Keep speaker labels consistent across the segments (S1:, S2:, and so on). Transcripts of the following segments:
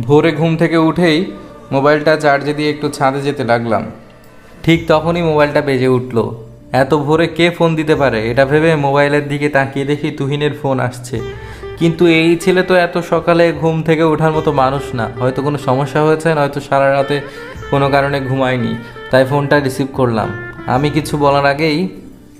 S1: ভোরে ঘুম থেকে উঠেই মোবাইলটা চার্জে দিয়ে একটু ছাদে যেতে লাগলাম। ঠিক তখনই মোবাইলটা বেজে উঠল। এত ভোরে কে ফোন দিতে পারে? এটা ভেবে মোবাইলের দিকে তাকিয়ে দেখি তুহিনের ফোন আসছে। কিন্তু এই ছেলে তো এত সকালে ঘুম থেকে ওঠার মতো মানুষ না। হয়তো কোনো সমস্যা হয়েছে নয়তো সারা রাতে কোনো কারণে ঘুমায়নি। তাই ফোনটা রিসিভ করলাম। আমি কিছু বলার আগেই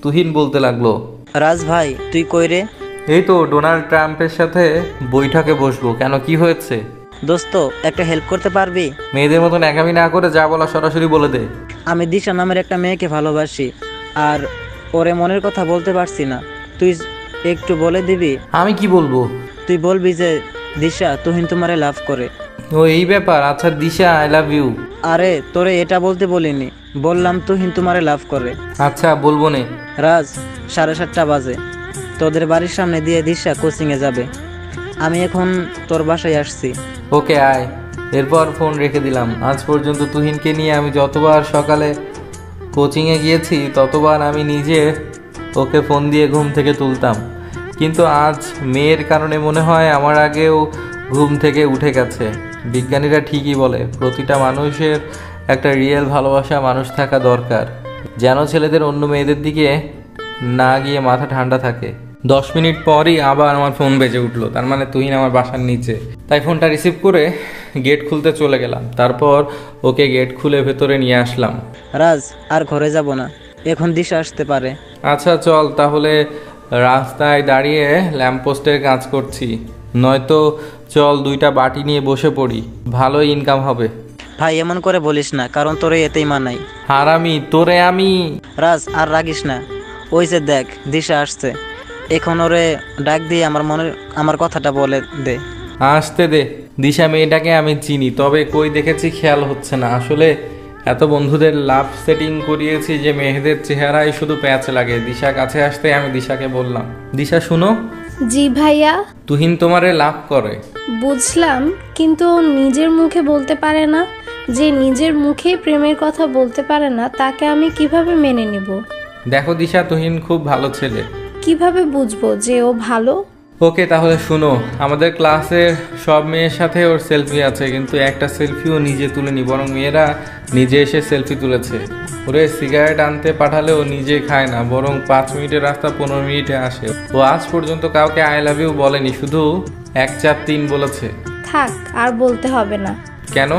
S1: তুহিন বলতে লাগল
S2: রাজ ভাই তুই কই রে?
S1: এই তো ডোনাল্ড ট্রাম্পের সাথে বৈঠকে বসবো। কেন কি হয়েছে?
S2: দোস্ত একটা হেল্প করতে পারবি?
S1: মেয়েদের মতন একামি না করে যা বলা সরাসরি বলে দে।
S2: আমি দিশা নামের একটা মেয়েকে ভালোবাসি আর ওরে মনের কথা বলতে পারছি না। তুই একটু বলে দিবি?
S1: আমি কি বলব?
S2: তুই বলবি যে দিশা তুহিন তোমারে লাভ করে।
S1: ও এই ব্যাপার? আচ্ছা দিশা আই লাভ ইউ
S2: আরে তোরে এটা বলতে বলিনি। বললাম তুহিন তোমারে লাভ করে।
S1: আচ্ছা বলব নে।
S2: রাজ সাড়ে সাতটা বাজে। তোদের বাড়ির সামনে দিয়ে দিশা কোচিংয়ে যাবে। আমি এখন তোর বাসায় আসছি।
S1: ওকে আয়। এরপর ফোন রেখে দিলাম। আজ পর্যন্ত তুহিনকে নিয়ে আমি যতবার সকালে কোচিংয়ে গিয়েছি, ততবার আমি নিজে ওকে ফোন দিয়ে ঘুম থেকে তুলতাম। কিন্তু আজ মেয়ের কারণে মনে হয় আমার আগেও ঘুম থেকে উঠে গেছে। বিজ্ঞানীরা ঠিকই বলে, প্রতিটা মানুষের একটা রিয়েল ভালোবাসা মানুষ থাকা দরকার। যেন ছেলেদের অন্য মেয়েদের দিকে না গিয়ে মাথা ঠান্ডা থাকে। দশ মিনিট পরই আবার আমার ফোন বেজে উঠল। তার মানে তুহিন আমার বাসার নিচে। তাই ফোনটা রিসিভ করে গেট খুলতে চলে গেলাম। তারপর ওকে গেট খুলে ভেতরে নিয়ে আসলাম।
S2: রাজ আর ঘরে যাব না। এখন দিশা আসতে পারে।
S1: আচ্ছা চল তাহলে রাস্তায় দাঁড়িয়ে ল্যাম্পপোস্টের কাজ করছি। নয়তো চল দুইটা বাটি নিয়ে বসে পড়ি। ভালো ইনকাম হবে।
S2: ভাই এমন করে বলিস না কারণ তোরে এতেই মানাই
S1: হারামি তোরে আমি।
S2: রাজ আর রাগিস না। ওই যে দেখ দিশা আসছে। এখন ওরে ডাক দিয়ে আমার মনের আমার কথাটা বলে দে।
S1: আসতে দে। দিশা মেয়েটাকে আমি চিনি তবে কই দেখেছি খেয়াল হচ্ছে না। আসলে এত বন্ধুদের লাভ সেটিং করিয়েছি যে মেয়েদের চেহারায় শুধু প্যাচ লাগে। দিশা কাছে আসতে আমি দিশাকে বললাম দিশা শুনো।
S3: জি ভাইয়া।
S1: তুহিন তোমারে লাভ করে।
S3: বুঝলাম কিন্তু ও নিজের মুখে বলতে পারে না। যে নিজের মুখেই প্রেমের কথা বলতে পারে না তাকে আমি কীভাবে মেনে নিব?
S1: দেখো দিশা তুহিন খুব ভালো ছেলে।
S3: কীভাবে বুঝব যে ও ভালো?
S1: ওকে তাহলে শুনো আমাদের ক্লাসের সব মেয়ের সাথে ওর সেলফি আছে কিন্তু একটা সেলফিও নিজে তুলেনি বরং মেয়েরা নিজে এসে সেলফি তুলেছে। ওরে সিগারেট আনতে পাঠালে ও নিজে খায় না বরং পাঁচ মিনিটের রাস্তা পনেরো মিনিটে আসে। ও আজ পর্যন্ত কাউকে আই লাভ ইউ বলেনি শুধু এক চার তিন বলেছে।
S3: থাক আর বলতে হবে না।
S1: কেন?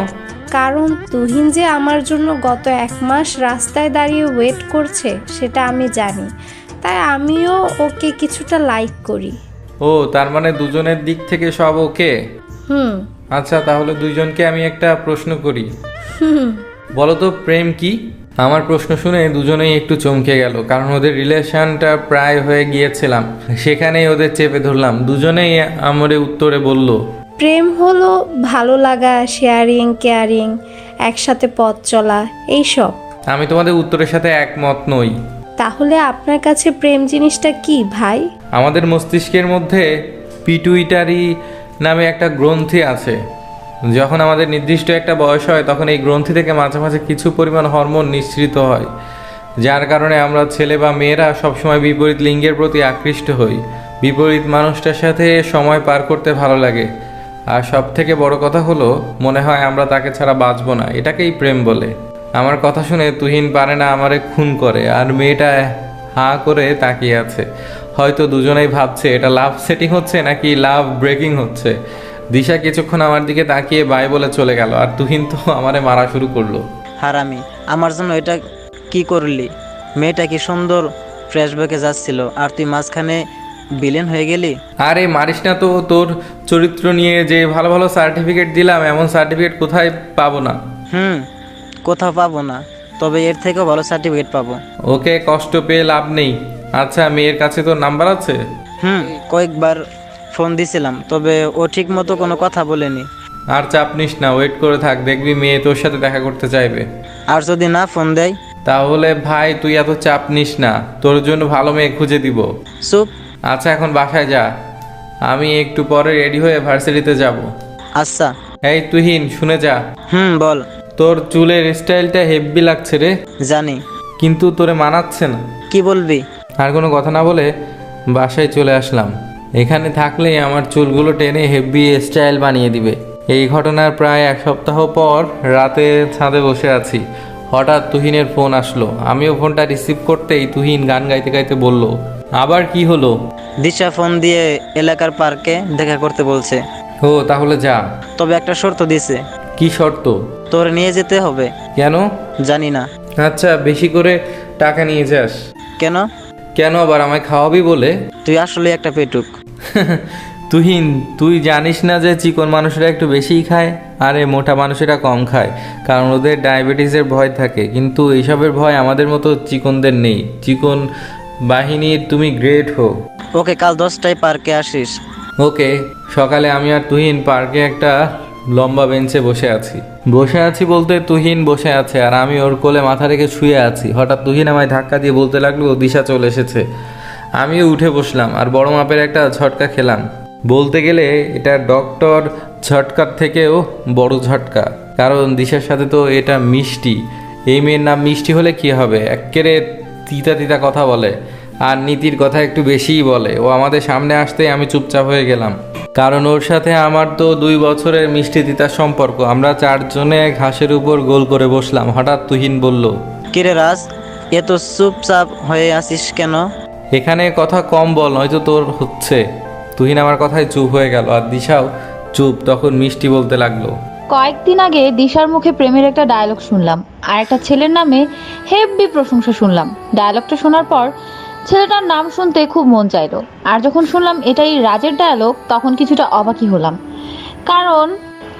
S3: কারণ তুহিন যে আমার জন্য গত এক মাস রাস্তায় দাঁড়িয়ে ওয়েট করছে সেটা আমি জানি। তাই আমিও ওকে কিছুটা লাইক করি।
S1: ও তার মানে দুজনের দিক থেকে সব ওকে?
S3: হুম।
S1: আচ্ছা তাহলে দুইজনকে আমি একটা প্রশ্ন করি।
S3: হুম।
S1: বলো তো প্রেম কি? আমার প্রশ্ন শুনে দুজনেই একটু চমকে গেল কারণ ওদের রিলেশনটা প্রায় হয়ে গিয়েছিলাম। সেখানেই ওদের চেপে ধরলাম। দুজনেই আমরে উত্তরে বলল
S3: প্রেম হলো ভালো লাগা শেয়ারিং কেয়ারিং একসাথে পথ চলা এইসব।
S1: আমি তোমাদের উত্তরের সাথে একমত নই।
S3: তাহলে আপনার কাছে প্রেম জিনিসটা কি, ভাই?
S1: আমাদের মস্তিষ্কের মধ্যে পিটুইটারি নামে একটা গ্রন্থি আছে। যখন আমাদের নির্দিষ্ট একটা বয়স হয়, তখন এই গ্রন্থি থেকে মাঝে মাঝে কিছু পরিমাণ হরমোন নিঃসৃত হয়। যার কারণে আমরা ছেলে বা মেয়েরা সবসময় বিপরীত লিঙ্গের প্রতি আকৃষ্ট হই। বিপরীত মানুষটার সাথে সময় পার করতে ভালো লাগে। আর সব থেকে বড় কথা হলো, মনে হয় আমরা তাকে ছাড়া বাঁচবো না। এটাকেই প্রেম বলে। আমার কথা শুনে তুহিন পারে না আমারে খুন করে আর মেয়েটা হাঁ করে তাকিয়ে আছে। হয়তো দুজনেই ভাবছে এটা লাভ সেটিং হচ্ছে নাকি লাভ ব্রেকিং হচ্ছে? দিশা কিছুক্ষণ আমার দিকে তাকিয়ে বাই বলে চলে গেল আর তুহিন তো আমারে মারা শুরু করল।
S2: হারামি আমার জন্য এটা কি করলি? মেয়েটা কি সুন্দর ফ্রেশ ব্যাকে যাচ্ছিল আর তুই মাঝখানে বিলেন হয়ে গেলি?
S1: আরে মারিস না তো তোর চরিত্র নিয়ে যে ভালো ভালো সার্টিফিকেট দিলাম এমন সার্টিফিকেট কোথায় পাবো না?
S2: হুম কোথাও পাবো না তবে এর থেকেও ভালো সার্টিফিকেট পাবো।
S1: ওকে কষ্ট পেয়ে লাভ নেই। আচ্ছা মেয়ের কাছে তোর নাম্বার আছে?
S2: হুম কয়েকবার ফোন দিছিলাম তবে ও ঠিক মতো কোনো কথা বলেনি।
S1: আর চাপ নিস না ওয়েট করে থাক দেখবি মেয়ে তোর সাথে দেখা করতে চাইবে।
S2: আর যদি না ফোন দেয়?
S1: তাহলে ভাই তুই এত চাপ নিস না তোর জন্য ভালো মেয়ে খুঁজে দিব।
S2: চুপ।
S1: আচ্ছা এখন বাসায় যা। আমি একটু পরে রেডি হয়ে ভার্সিটিতে যাব।
S2: আচ্ছা।
S1: এই তুহিন শুনে যা।
S2: হুম বল।
S1: তোর চুলের স্টাইলটা হেভি লাগছে রে।
S2: জানি।
S1: কিন্তু তোরে মানাচ্ছে না।
S2: কি বলবি?
S1: আর কোনো কথা না বলে বাসায় চলে আসলাম। এখানে থাকলেই আমার চুলগুলো টেনে হেভি স্টাইল বানিয়ে দিবে। এই ঘটনার প্রায় এক সপ্তাহ পর রাতে ছাদে বসে আছি। হঠাৎ তুহিনের ফোন আসলো। আমিও ফোনটা রিসিভ করতেই তুহিন গান গাইতে গাইতে বলল আবার কি হলো?
S2: দিশা ফোন দিয়ে এলাকার পার্কে দেখা করতে বলছে।
S1: ও তাহলে যা।
S2: তবে একটা শর্ত দিছে
S1: কি শর্ত?
S2: তোর নিয়ে যেতে হবে।
S1: কেন?
S2: জানি না।
S1: আচ্ছা বেশি করে টাকা নিয়ে যাস।
S2: কেন?
S1: কেন আবার আমায় খাওয়াবি বলে?
S2: তুই আসলে একটা পেটুক।
S1: তুহিন তুই জানিস না যে চিকন মানুষেরা একটু বেশিই খায়? আর আরে মোটা মানুষেরা কম খায়। কারণ ওদের ডায়াবেটিসের ভয় থাকে। কিন্তু এইসবের ভয় আমাদের মতো চিকনদের নেই। চিকন বাহিনীর তুমি গ্রেট হো।
S2: ওকে কাল দশটায় পার্কে আসিস।
S1: ওকে সকালে আমি আর তুহিন পার্কে একটা লম্বা বেঞ্চে বসে আছি। বসে আছি বলতে তুহিন বসে আছে আর আমি ওর কোলে মাথা রেখে শুয়ে আছি। হঠাৎ তুহিন আমায় ধাক্কা দিয়ে বলতে লাগল দিশা চলে এসেছে। আমিও উঠে বসলাম আর বড় মাপের একটা ঝটকা খেলাম। বলতে গেলে এটা ডক্টর ঝটকার থেকেও বড় ঝটকা। কারণ দিশার সাথে তো এটা মিষ্টি। এই মেয়ের নাম মিষ্টি হলে কি হবে? একেরে তিতা তিতা কথা বলে। আর নীতির কথা একটু বেশিই বলে। ও আমাদের সামনে আসতেই আমি চুপচাপ হয়ে গেলাম। কারণ ওর সাথে আমার তো দুই বছরের মিষ্টি তিতার সম্পর্ক। আমরা চারজনে ঘাসের উপর গোল করে বসলাম। হঠাৎ তুহিন বলল
S2: কিরে রাজ এত চুপচাপ হয়ে আসিস কেন?
S1: এখানে কথা কম বল নয়তো তোর হচ্ছে। তুহিন আমার কথায় চুপ হয়ে গেল আর দিশাও চুপ তখন মিষ্টি বলতে লাগল
S4: কয়েকদিন আগে দিশার মুখে প্রেমের একটা ডায়লগ শুনলাম। আর একটা ছেলের নামে হেভি প্রশংসা শুনলাম। ডায়লগটা শোনার পর ছেলেটার নাম শুনতে খুব মন চাইলো। আর যখন শুনলাম এটাই রাজের ডায়লগ তখন কিছুটা অবাকই হলাম। কারণ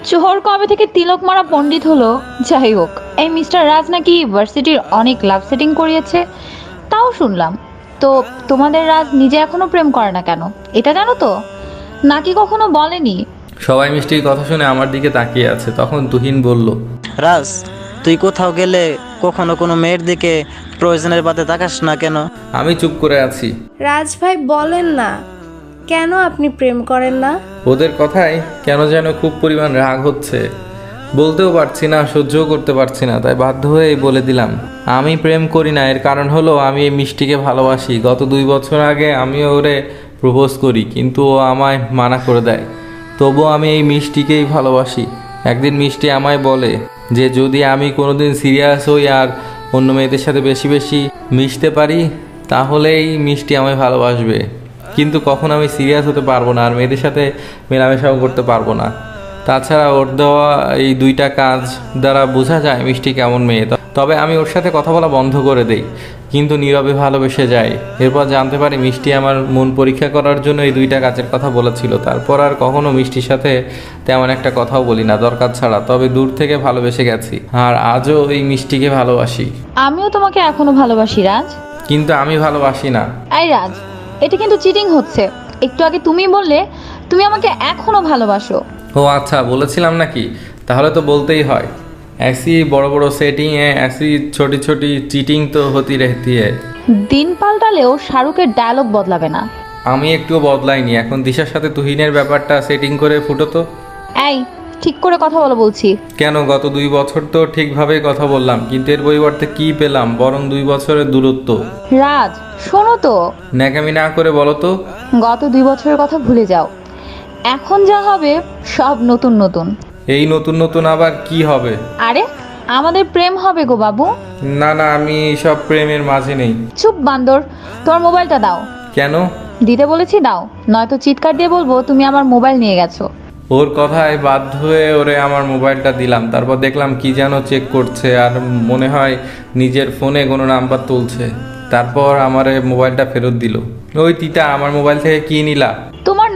S4: চোহর কবে থেকে তিলক মারা পণ্ডিত হলো? যাই হোক এই মিস্টার রাজ নাকি ভার্সিটির অনেক লাভ সেটিং করিয়েছে তাও শুনলাম। তো তোমাদের রাজ নিজে এখনও প্রেম করে না কেন? এটা জানো তো? নাকি কখনো বলেনি?
S1: সবাই মিষ্টির কথা শুনে আমার দিকে তাকিয়ে আছে। তখন তুহিন বলল
S2: রাজ তুই কোথাও গেলে কখনো কোনো মেয়ের দিকে প্রয়োজনের বাদে তাকাস না কেন?
S1: আমি চুপ করে আছি।
S3: রাজ ভাই বলেন না। কেন আপনি প্রেম করেন না?
S1: ওদের কথায় কেন যেন খুব পরিমাণ রাগ হচ্ছে। বলতেও পারছি না সহ্যও করতে পারছি না তাই বাধ্য হয়েই বলে দিলাম আমি প্রেম করি না এর কারণ হলো আমি এই মিষ্টিকে ভালোবাসি। গত দুই বছর আগে আমিও ওরে প্রপোজ করি কিন্তু ও আমায় মানা করে দেয়। তবুও আমি এই মিষ্টিকেই ভালোবাসি। একদিন মিষ্টি আমায় বলে যে, যদি আমি কোনোদিন সিরিয়াস হই আর অন্য মেয়েদের সাথে বেশি বেশি মিশতে পারি, তাহলেই মিষ্টি আমায় ভালোবাসবে। কিন্তু কখন আমি সিরিয়াস হতে পারব না আর মেয়েদের সাথে মেলামেশাও করতে পারব না। তাছাড়া ওর দেওয়া এই দুইটা কাজ দ্বারা বোঝা যায় মিষ্টি কেমন মেয়ে। তবে আমি ওর সাথে কথা বলা বন্ধ করে দেই। কিন্তু নীরবে ভালোবেসে যায়। এরপর জানতে পারি মিষ্টি আমার মন পরীক্ষা করার জন্য এই দুইটা কাজের কথা বলেছিল। তারপর আর কখনো মিষ্টির সাথে তেমন একটা কথাও বলি না দরকার ছাড়া। তবে দূর থেকে ভালোবেসে গেছি। আর আজও এই মিষ্টিকে ভালোবাসি।
S4: আমিও তোমাকে এখনও ভালোবাসি রাজ।
S1: কিন্তু আমি ভালোবাসি না।
S4: এই রাজ এটা কিন্তু চিটিং হচ্ছে। একটু আগে তুমি বললে তুমি আমাকে এখনও ভালোবাসো।
S1: ও আচ্ছা বলেছিলাম নাকি? তাহলে তো বলতেই হয়। ऐसी বড় বড় সেটিং है ऐसी छोटी छोटी চিটিং তো হতি रहती है
S4: দিন পাল্টালেও শাহরুখের ডায়লগ বদলাবে না
S1: আমি একটুও বদলাইনি এখন দিশার সাথে তুহিনের ব্যাপারটা সেটিং করে ফুটো তো
S4: এই ঠিক করে কথা বলো বলছি
S1: কেন গত দুই বছর তো ঠিকভাবেই কথা বললাম কিন্তু এর পরিবর্তে কি পেলাম বরং দুই বছরের দূরত্ব
S4: রাজ শোনো তো
S1: ন্যাকামি না করে বলো তো
S4: গত দুই বছরের কথা ভুলে যাও এখন যা হবে সব নতুন নতুন
S1: এই নতুন নতুন আবার কি হবে?
S4: আরে আমাদের প্রেম হবে গো বাবু।
S1: না না আমি সব প্রেমের মাঝে নেই।
S4: চুপ বান্দর তোমার মোবাইলটা দাও।
S1: কেন?
S4: দিতে বলেছি দাও। নয়তো চিৎকার দিয়ে বলব তুমি আমার মোবাইল নিয়ে গেছো।
S1: ওর কথায় বাধ্য হয়ে ওরে আমার মোবাইলটা দিলাম। তারপর দেখলাম কি যেন চেক করছে আর মনে হয় নিজের ফোনে কোনো নাম্বার তুলছে। তারপর আমার মোবাইলটা ফেরত দিল। ওই তিতা আমার মোবাইল থেকে কি নিলা?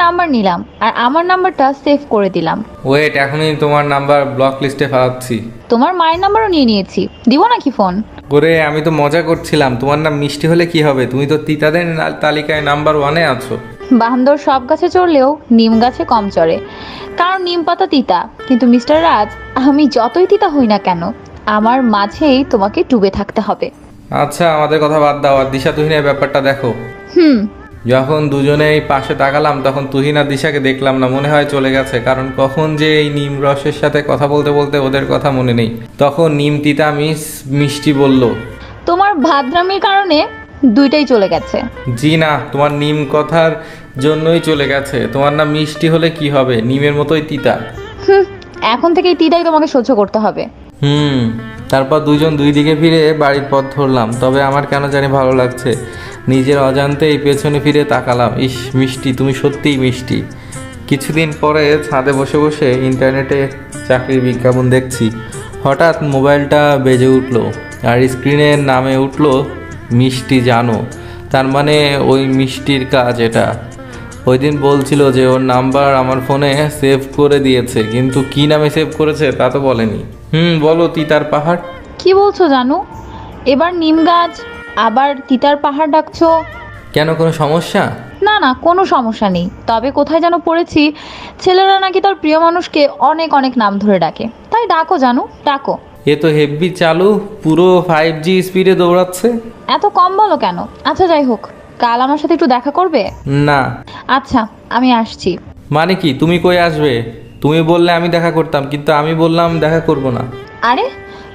S4: নাম্বার নিলাম আর আমার নাম্বারটা সেভ করে দিলাম।
S1: ওয়েট এখনই তোমার নাম্বার ব্লক লিস্টে ফেলাচ্ছি।
S4: তোমার মায়ের নাম্বারও নিয়ে নিয়েছি। দিব নাকি ফোন
S1: ওরে আমি তো মজা করছিলাম। তোমার নাম মিষ্টি হলে কি হবে? তুমি তো তিতাদের না- তালিকায় নাম্বার ওয়ানে আছো।
S4: বান্দর সব গাছে চড়লেও নিম গাছে কম চড়ে। কারণ নিম পাতা তিতা। কিন্তু মিস্টার রাজ আমি যতই তিতা হই না কেন আমার মাঝেই তোমাকে ডুবে থাকতে হবে।
S1: আচ্ছা আমাদের কথা বাদ দাও আর দিশা তুহিনের ব্যাপারটা দেখো।
S4: হুম
S1: যখন দুজনেই পাশে তাকালাম তখন তুহিনা দিশাকে দেখলাম না মনে হয় চলে গেছে। কারণ কখন যে এই নিম রসের সাথে কথা বলতে বলতে ওদের কথা মনে নেই। তখন নিম তিতা মিস মিষ্টি বলল
S4: তোমার ভাদ্রামির কারণে দুইটাই চলে গেছে।
S1: জি না তোমার নিম কথার জন্যই চলে গেছে। তোমার নাম মিষ্টি হলে কি হবে? নিমের মতোই তিতা।
S4: এখন থেকে তিতাই তোমাকে সহ্য করতে হবে।
S1: হুম, তারপর দুজন দুই দিকে ফিরে বাড়ির পথ ধরলাম, তবে আমার কেন জানি ভালো লাগছে। নিজের অজান্তেই পেছনে ফিরে তাকালাম। ইস, মিষ্টি, তুমি সত্যিই মিষ্টি। কিছুদিন পরে ছাদে বসে বসে ইন্টারনেটে চাকরির বিজ্ঞাপন দেখছি। হঠাৎ মোবাইলটা বেজে উঠল আর স্ক্রিনের নামে উঠল, মিষ্টি জানো। তার মানে ওই মিষ্টির কাজ এটা। ওই দিন বলছিল যে ওর নাম্বার আমার ফোনে সেভ করে দিয়েছে, কিন্তু কি নামে সেভ করেছে তা তো বলেনি। হুম বলো তিতার পাহাড়।
S4: কি বলছো জানু? এবার নিম গাছ আবার তিতার পাহাড় ডাকছো?
S1: কেন কোনো সমস্যা?
S4: না না কোনো সমস্যা নেই। তবে কোথায় যেন পড়েছি ছেলেরা নাকি তার প্রিয় মানুষকে অনেক অনেক নাম ধরে ডাকে। তাই ডাকো জানু ডাকো।
S1: এ তো হেভি চালু পুরো ফাইভ জি স্পিডে দৌড়াচ্ছে।
S4: এত কম বলো কেন? আচ্ছা যাই হোক কাল আমার সাথে একটু দেখা করবে?
S1: না।
S4: আচ্ছা আমি আসছি।
S1: মানে কি তুমি কই আসবে? তুমি বললে আমি দেখা করতাম কিন্তু আমি বললাম দেখা করব না।
S4: আরে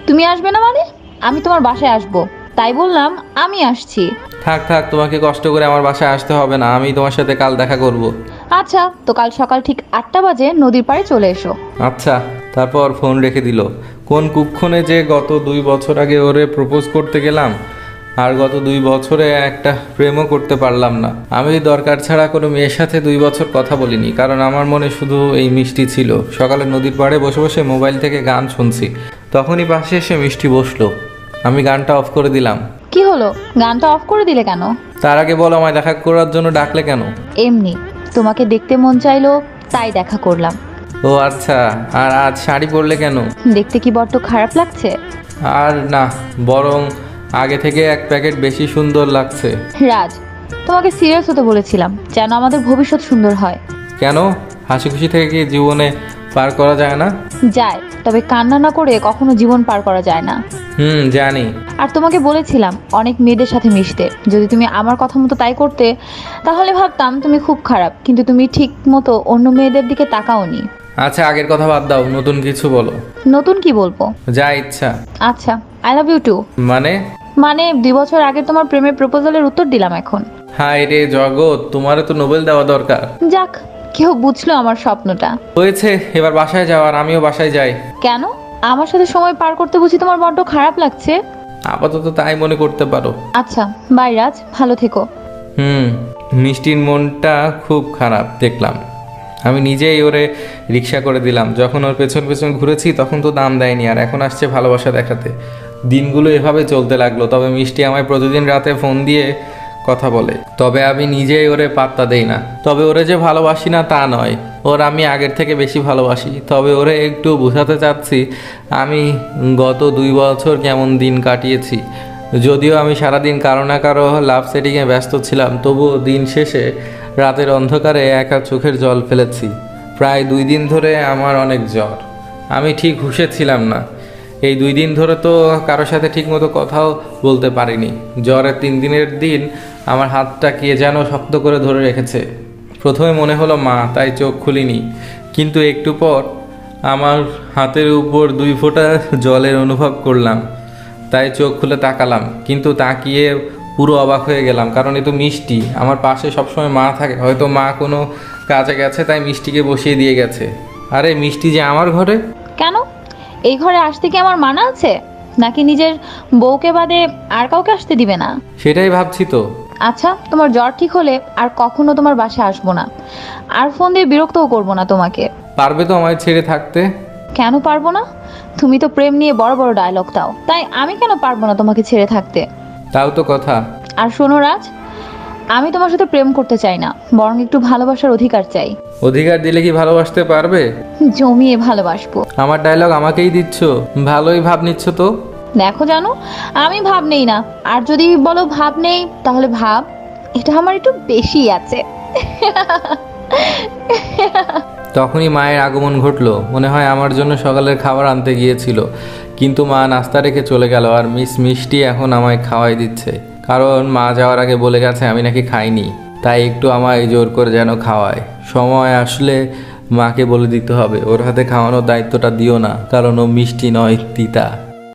S4: তুমি আসবে না মানে? আমি তোমার বাসায় আসব। তাই বললাম আমি আসছি।
S1: থাক থাক তোমাকে কষ্ট করে আমার বাসায় আসতে হবে না আমি তোমার সাথে কাল দেখা করব।
S4: আচ্ছা তো কাল সকাল ঠিক আটটা বাজে নদীর পাড়ে চলে এসো।
S1: আচ্ছা তারপর ফোন রেখে দিল। কোন কুক্ষণে যে গত দুই বছর আগে ওরে প্রপোজ করতে গেলাম আর গত দুই বছরে একটা প্রেমও করতে পারলাম না। আমি দরকার ছাড়া কোনো মেয়ের সাথে দুই বছর কথা বলিনি কারণ আমার মনে শুধু এই মিষ্টি ছিল। সকালে নদীর পাড়ে বসে বসে মোবাইল থেকে গান শুনছি। তখনই পাশে এসে মিষ্টি বসল। আমি গানটা অফ করে দিলাম।
S4: কি হলো? গানটা অফ করে দিলে কেন?
S1: তার আগে বলো আমায় দেখা করার জন্য ডাকলে কেন?
S4: এমনি। তোমাকে দেখতে মন চাইলো তাই দেখা করলাম।
S1: ও আচ্ছা আর আজ শাড়ি পরলে কেন?
S4: দেখতে কি বড্ড খারাপ লাগছে?
S1: আর না বরং আগে থেকে এক প্যাকেট বেশি সুন্দর লাগছে।
S4: রাজ তোমাকে সিরিয়াস হতে বলেছিলাম যেন আমাদের ভবিষ্যৎ সুন্দর হয়।
S1: কেন? হাসি খুশি থেকে কি জীবনে পার করা যায় না?
S4: যায় তবে কান্না না করে কখনো জীবন পার করা যায় না।
S1: হুম জানি।
S4: আর তোমাকে বলেছিলাম অনেক মেয়েদের সাথে মিশতে। যদি তুমি আমার কথা মতো তাই করতে তাহলে ভাবতাম তুমি খুব খারাপ কিন্তু তুমি ঠিক মতো অন্য মেয়েদের দিকে তাকাওনি।
S1: আচ্ছা আগের কথা বাদ দাও নতুন কিছু বলো।
S4: নতুন কি বলব?
S1: যা ইচ্ছা।
S4: আচ্ছা আই লাভ ইউ টু
S1: মানে?
S4: মানে দুই বছর আগে তোমার প্রেমের প্রপোজালের উত্তর দিলাম এখন।
S1: হায় রে জগৎ তোমারও তো নোবেল দেওয়া দরকার।
S4: যাক কেউ বুঝলো আমার স্বপ্নটা।
S1: হয়েছে এবার বাসায় যাওয়ার আমিও বাসায় যাই।
S4: কেন? আমার সাথে সময় পার করতে বুঝি তোমার বড্ড খারাপ লাগছে?
S1: আপাতত তাই মনে করতে পারো।
S4: আচ্ছা বাই রাজ ভালো থেকো।
S1: হুম মিষ্টির মনটা খুব খারাপ দেখলাম। আমি নিজেই ওরে রিক্সা করে দিলাম। যখন ওর পেছন পেছন ঘুরেছি, তখন তো দাম দেয়নি, আর এখন আসছে ভালোবাসা দেখাতে। দিনগুলো এভাবে চলতে লাগল, তবে মিষ্টি আমায় প্রতিদিন রাতে ফোন দিয়ে কথা বলে। তবে আমি নিজেই ওরে পাত্তা দেই না। তবে ওরে যে ভালোবাসি না, তা নয়। ওর আমি আগের থেকে বেশি ভালোবাসি। তবে ওরে একটু বোঝাতে চাচ্ছি, আমি গত দুই বছর কেমন দিন কাটিয়েছি। যদিও আমি সারাদিন কারও না কারও লাভ সেটিংয়ে ব্যস্ত ছিলাম, তবুও দিন শেষে রাতের অন্ধকারে একা চোখের জল ফেলেছি। প্রায় দুই দিন ধরে আমার অনেক জ্বর। আমি ঠিক হুঁশে ছিলাম না। এই দুই দিন ধরে তো কারোর সাথে ঠিকমতো কথাও বলতে পারিনি। জ্বরের তিন দিনের দিন আমার হাতটা কে যেন শক্ত করে ধরে রেখেছে। প্রথমে মনে হলো, মা, তাই চোখ খুলিনি। কিন্তু একটু পর আমার হাতের উপর দুই ফোঁটা জলের অনুভব করলাম। তাই চোখ খুলে তাকালাম, কিন্তু তাকিয়ে পুরো অবাক হয়ে গেলাম কারণ এ তো মিষ্টি। আমার পাশে সবসময় মা থাকে হয়তো মা কোনো কাজে গেছে তাই মিষ্টিকে বসিয়ে দিয়ে গেছে। আরে মিষ্টি যে আমার ঘরে?
S4: কেন? এই ঘরে আসতে কি আমার মানা আছে? নাকি নিজের বউকে বাদে আর কাউকে আসতে দিবে না?
S1: সেটাই ভাবছি তো।
S4: আচ্ছা তোমার জ্বর ঠিক হলে আর কখনো তোমার বাসায় আসব না। আর ফোন দিয়ে বিরক্তও করব না তোমাকে।
S1: পারবে তো আমায় ছেড়ে থাকতে?
S4: কেন পারব না? তুমি তো প্রেম নিয়ে বড় বড় ডায়লগ দাও। তাই আমি কেন পারব না তোমাকে ছেড়ে থাকতে?
S1: তাও তো কথা।
S4: আর শোনো রাজ আমি তোমার সাথে প্রেম করতে চাই না বরং একটু ভালোবাসার অধিকার চাই।
S1: অধিকার দিলে কি ভালোবাসতে পারবে?
S4: জমিয়ে ভালোবাসবো।
S1: আমার ডায়লগ আমাকেই দিচ্ছ। ভালোই ভাব নিচ্ছ তো।
S4: দেখো জানো আমি ভাব নেই না। আর যদি বলো ভাব নেই তাহলে ভাব এটা আমার একটু বেশি আছে।
S1: তখনই মায়ের আগমন ঘটলো। মনে হয় আমার জন্য সকালের খাবার আনতে গিয়েছিল। কিন্তু মা নাস্তা রেখে চলে গেল আর মিস মিষ্টি এখন আমায় খাওয়াই দিচ্ছে। কারণ মা যাওয়ার আগে বলে গেছে আমি নাকি খাইনি, তাই একটু আমায় জোর করে যেন খাওয়ায়। সময় আসলে মাকে বলে দিতে হবে, ওর হাতে খাওয়ানোর দায়িত্বটা দিও না, কারণ ও মিষ্টি নয় তিতা।